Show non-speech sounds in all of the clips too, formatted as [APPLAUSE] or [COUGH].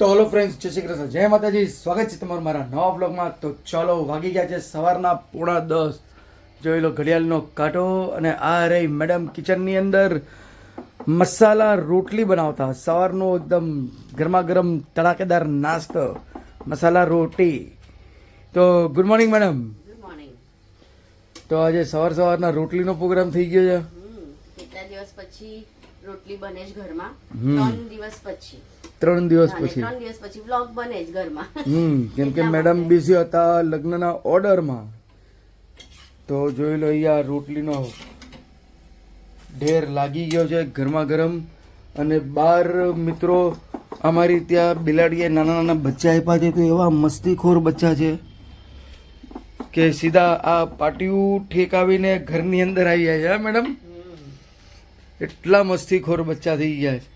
તો hello friends જય શ્રી કૃષ્ણ. જય માતાજી સ્વાગત છે તમારું મારા નવા બ્લોગમાં તો ચાલો વાગી ગયા છે સવારના પોણા દસ. જોઈ લો ઘડિયાળનો કાંટો અને આ રહી મેડમ કિચનની અંદર મસાલા રોટલી બનાવતા. સવારનો એકદમ ગરમા ગરમ તડાકેદાર નાસ્તો. મસાલા રોટી. તો ગુડ મોર્નિંગ મેડમ તો આજે સવાર સવારના રોટલીનો પ્રોગ્રામ થઈ ગયો છે. કેટલા દિવસ પછી રોટલી બને જ ઘરમાં? ત્રણ દિવસ પછી. ત્રણ દિવસ પછી. ત્રણ દિવસ પછી વ્લોગ બને જ ઘરમાં. હમ કેમ કે મેડમ બિઝી હતા લગ્નના ઓર્ડરમાં. તો જોઈ લો અહીંયા રોટલીનો ઢેર લાગી ગયો છે ગરમા ગરમ. અને બાર મિત્રો અમારી ત્યાં બિલાડીએ નાના નાના બચ્ચા આપ્યા છે તો એવા મસ્તીખોર બચ્ચા છે કે સીધા આ પાટિયું ઠેકાવીને ઘરની અંદર આવી જાય છે મેડમ એટલા મસ્તીખોર બચ્ચા થઈ ગયા છે.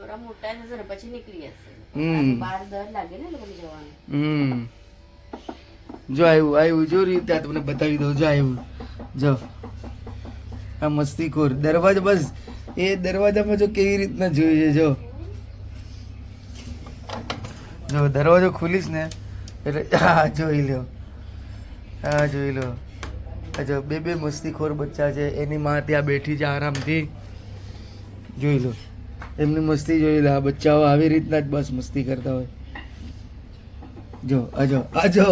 થોડા મોટા થશે ને પછી નીકળી જશે હમ. બાર દર લાગે ને લોકોને જવાનું. હમ. જો આવ્યું આવ્યું જો રીતે આ તમને બતાવી દઉં જો આવ્યું જો. આ મસ્તીખોર દરવાજો બસ એ દરવાજામાં જો કેવી રીતના જોઈએ જો. જો દરવાજો ખુલીશ ને એટલે [LAUGHS] આ જોઈ લો આ જોઈ લો આ જો બે બે મસ્તીખોર બચ્ચા છે એની માં ત્યાં બેઠી છે આરામથી. જોઈ લો એમની મસ્તી જોઈ લે. આ બચ્ચાઓ આવી રીતના જ બસ મસ્તી કરતા હોય. જો આજો આજો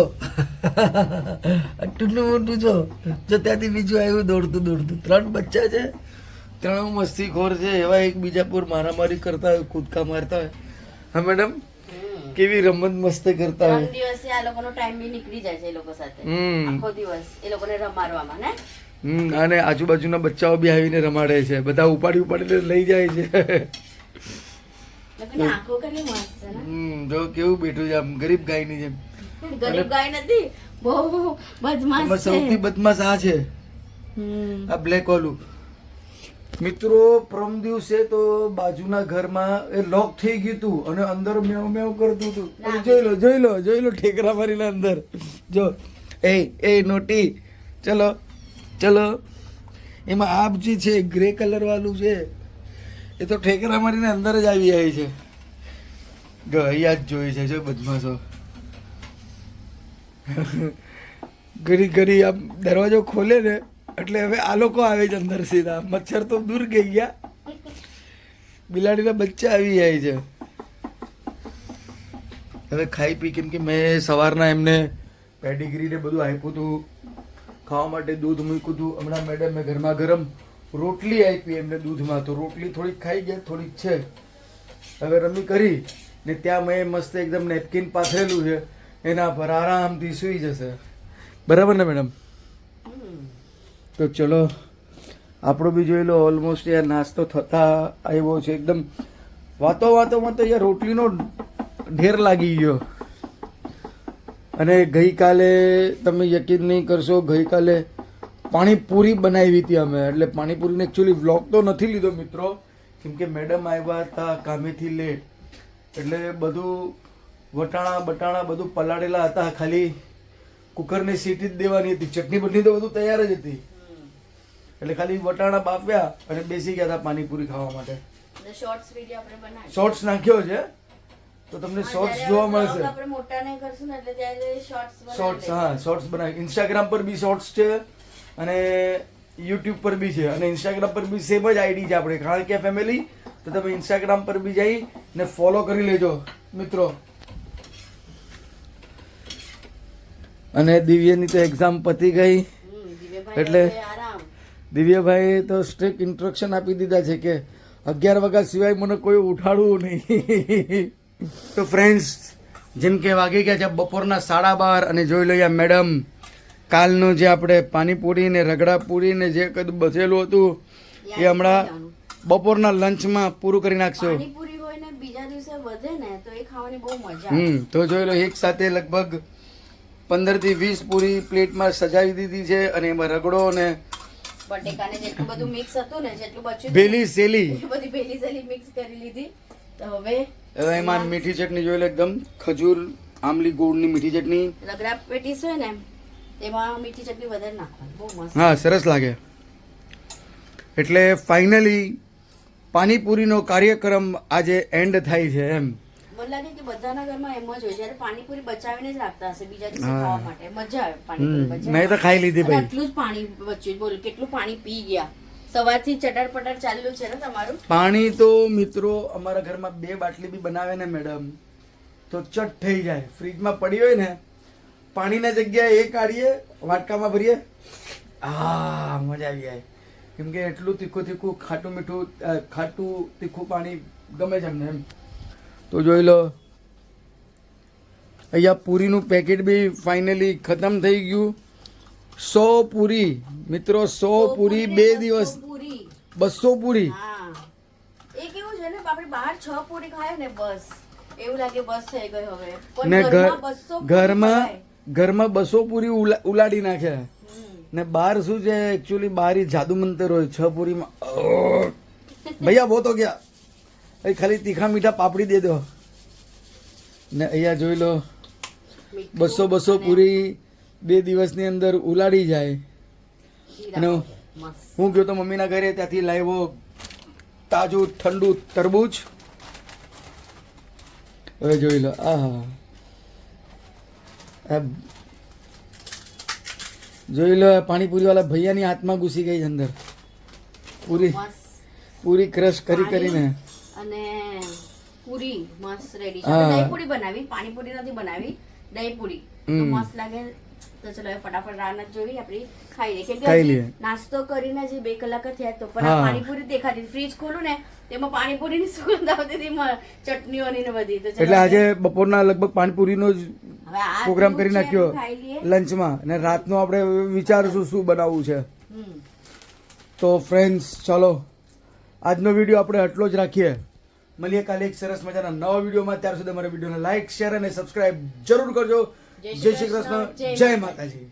આટલું મોટું જો. જો ત્યાંથી બીજું આવ્યું દોડતું દોડતું. ત્રણ બચ્ચા છે. ત્રણ મસ્તીખોર છે. એવા એકબીજા પર મારામારી કરતા હોય કૂદકા મારતા હોય. હા મેડમ? કેવી રમત મસ્ત કરતા હોય. દિવસે આ લોકોનો ટાઈમ બી નીકળી જાય છે એ લોકો સાથે. આખો દિવસ એ લોકોને રમાડવામાં ને? હમ અને આજુબાજુના બચ્ચાઓ બી આવીને રમાડે છે. બધા ઉપાડી ઉપાડીને લઈ જાય છે લોકોની આંખો કેટલી મસ્ત છે ને હમ જો કેવું બેઠું છે આમ ગરીબ ગાયની જેમ. ગરીબ ગાય નથી બહુ બદમાશ છે. સૌથી બદમાશ આ છે. આ બ્લેક વાળું. મિત્રો પ્રમ દિવસે તો બાજુના ઘરમાં એ લોક થઈ ગયું હતું અને અંદર મેવ મેવ કરતું હતું જોઈ લો જોઈ લો જોઈ લો ઠેકરા મારીને અંદર. જો એ એ નોટી. ચલો ચલો. એમાં આપ જે છે ગ્રે કલર વાળું છે. એ તો ઠેકરા મારીને અંદર જ આવી જાય છે. જો જ જોઈ છે, જો બદમાશો. ઘડી ઘડી આમ દરવાજો ખોલે ને, એટલે હવે આ લોકો આવે છે અંદર સીધા. મચ્છર તો દૂર ગઈ ગયા. બિલાડીના બચ્ચા આવી જાય છે. હવે ખાઈ પી કેમ કે મેં સવારના એમને પેડિગ્રી ને બધું આપ્યું હતું. ખાવા માટે દૂધ મૂક્યું હતું. હમણાં મેડમ મેં ગરમા ગરમ રોટલી આપી એમને દૂધમાં. તો રોટલી થોડીક ખાઈ ગયા થોડીક છે. હવે રમી કરી ને ત્યાં મેં મસ્ત એકદમ નેપકિન પાથરેલું છે. એના પર આરામથી સૂઈ જશે. બરાબર ને મેડમ? તો ચલો આપણો બી જોઈ લો ઓલમોસ્ટ યાર નાસ્તો થતા આવ્યો છે એકદમ. વાતો વાતોમાં તો યાર રોટલીનો ઢેર લાગી ગયો. અને ગઈકાલે તમે યકીન નહીં કરશો ગઈકાલે પાણીપુરી બનાવી હતી અમે. એટલે પાણીપુરીને એકચ્યુઅલી વ્લોગ તો નથી લીધો મિત્રો. કેમ કે મેડમ આવ્યા હતા કામેથી લેટ એટલે બધું વટાણા બટાણા બધું પલાળેલા હતા ખાલી. કુકરની સીટી જ દેવાની હતી. ચટણી બટણી તો બધું તૈયાર જ હતી. એટલે ખાલી વટાણા બાફ્યા અને બેસી ગયા હતા પાણીપુરી ખાવા માટે. શોર્ટ્સ નાખ્યો છે. તો તમને શોર્ટ્સ જોવા મળશે. શોર્ટ્સ હા શોર્ટ્સ બનાવી. ઇન્સ્ટાગ્રામ પર બી શોર્ટ્સ છે. અને યુટ્યુબ પર બી છે અને ઇન્સ્ટાગ્રામ પર બી સેમ જ આઈડી છે આપણે. કારણ કે ફેમિલી તો તમે ઇન્સ્ટાગ્રામ પર બી જઈ ને ફોલો કરી લેજો મિત્રો. અને દિવ્યની તો એક્ઝામ પતી ગઈ. એટલે- દિવ્યભાઈ તો સ્ટ્રિક્ટ ઇન્સ્ટ્રક્શન આપી દીધા છે કે અગિયાર વાગ્યા સિવાય મને કોઈ ઉઠાડવું નહીં. [LAUGHS] તો ફ્રેન્ડ્સ જેમ કે વાગી ગયા છે બપોરના સાડા બાર અને જોઈ લઈએ મેડમ. કાલનું જે આપણે પાણીપુરી ને રગડા પૂરી ને જે કદ બચેલું હતું એ હમણાં બપોરના લંચમાં પૂરું કરી નાખશો. હમ તો જોઈ લો એક સાથે લગભગ પંદરથી વીસ પૂરી પ્લેટમાં સજાવી દીધી છે અને એમાં રગડો અને ભેલી સેલી. મિક્સ કરી લીધી. હવે એમાં મીઠી ચટણી જોઈ લો એકદમ ખજૂર આમલી ગોળની મીઠી ચટણી. રગડા પેટીસ હોય ને એમાં મીઠી ચટણી વધારે નાખવાની બહુ મસ્ત. હા સરસ લાગે. એટલે ફાઇનલી પાણીપુરીનો કાર્યક્રમ આજે એન્ડ થાય છે એમ. મને લાગે કે બધાના ઘરમાં એમ જ હોય જ્યારે પાણીપુરી બચાવીને જ રાખતા હશે બીજા દિવસે ખાવા માટે. મજા આવે પાણીપુરી મેં તો ખાઈ લીધી ભાઈ. આટલું જ પાણી બચ્યું બોલ કેટલું પાણી પી ગયા? સવારથી ચટર પટર ચાલ્યું છે ને તમારું? પાણી તો મિત્રો અમારા ઘરમાં બે બાટલી બી બનાવે ને મેડમ તો ચટ થઈ જાય. ફ્રીજમાં પડી હોય ને પાણીના જગ્યાએ એ કાઢીએ વાટકામાં ભરીએ. આ મજા આવી જાય. કેમ કે એટલું તીખું તીખું ખાટું મીઠું ખાટું તીખું પાણી ગમે છે એમને એમ. તો જોઈ લો. અહીંયા પૂરીનું પેકેટ બી ફાઇનલી ખતમ થઈ ગયું. સો પૂરી. મિત્રો સો પૂરી બે દિવસ. બસો પૂરી. હા. એ કેવું છે ને આપણે બહાર છ પૂરી ખાય ને બસ. એવું લાગે બસ થઈ ગઈ હવે. ઘરમાં 200 પૂરી ઘરમાં બસો પૂરી ઉલાડી નાખે ને બહાર શું છે? એકચ્યુઅલી બહાર ઈ જાદુ મંતર હોય છ પૂરીમાં. ભૈયા બહુ તો ગયા. એ ખાલી તીખા મીઠા પાપડી દે દો. ને અહીંયા જોઈ લો. બસો બસો પૂરી બે દિવસની અંદર ઉલાડી જાય. અને હું ગયો તો મમ્મીના ઘરે ત્યાંથી લાવ્યો તાજું ઠંડુ તરબૂચ. હવે જોઈ લો. આહા. જોઈ લો પાણીપુરી વાળા ભૈયાની હાથમાં ઘૂસી ગઈ છે અંદર. પૂરી પૂરી ક્રશ કરી કરીને. અને પૂરી મસ્ત રેડી છે. દહીં પૂરી બનાવી પાણીપુરી નથી બનાવી દહીં પૂરી મસ્ત લાગે. તો ચલો ફટાફટ રાન જ જોઈ આપણી ખાઈ લઈએ. કેમ ખાઈ લઈએ. નાસ્તો કરીને જે બે કલાક થયા તો પણ પાણીપુરી દેખાતી ફ્રીજ ખોલું ને તેમાં પાણીપુરીની સુગંધ આવતી હતી ચટણીઓની ને બધી. તો એટલે આજે બપોરના લગભગ પાણીપુરીનો જ પ્રોગ્રામ કરી નાખ્યો લંચમાં. અને રાતનો આપણે વિચારશું શું બનાવવું છે. તો ફ્રેન્ડ્સ ચાલો. આજનો વીડિયો આપણે આટલો જ રાખીએ. મળીએ કાલે એક સરસ મજાના નવા વિડીયોમાં. ત્યાર સુધી અમારા વિડીયોને લાઇક શેર અને સબસ્ક્રાઇબ જરૂર કરજો. જય શ્રી કૃષ્ણ. જય માતાજી.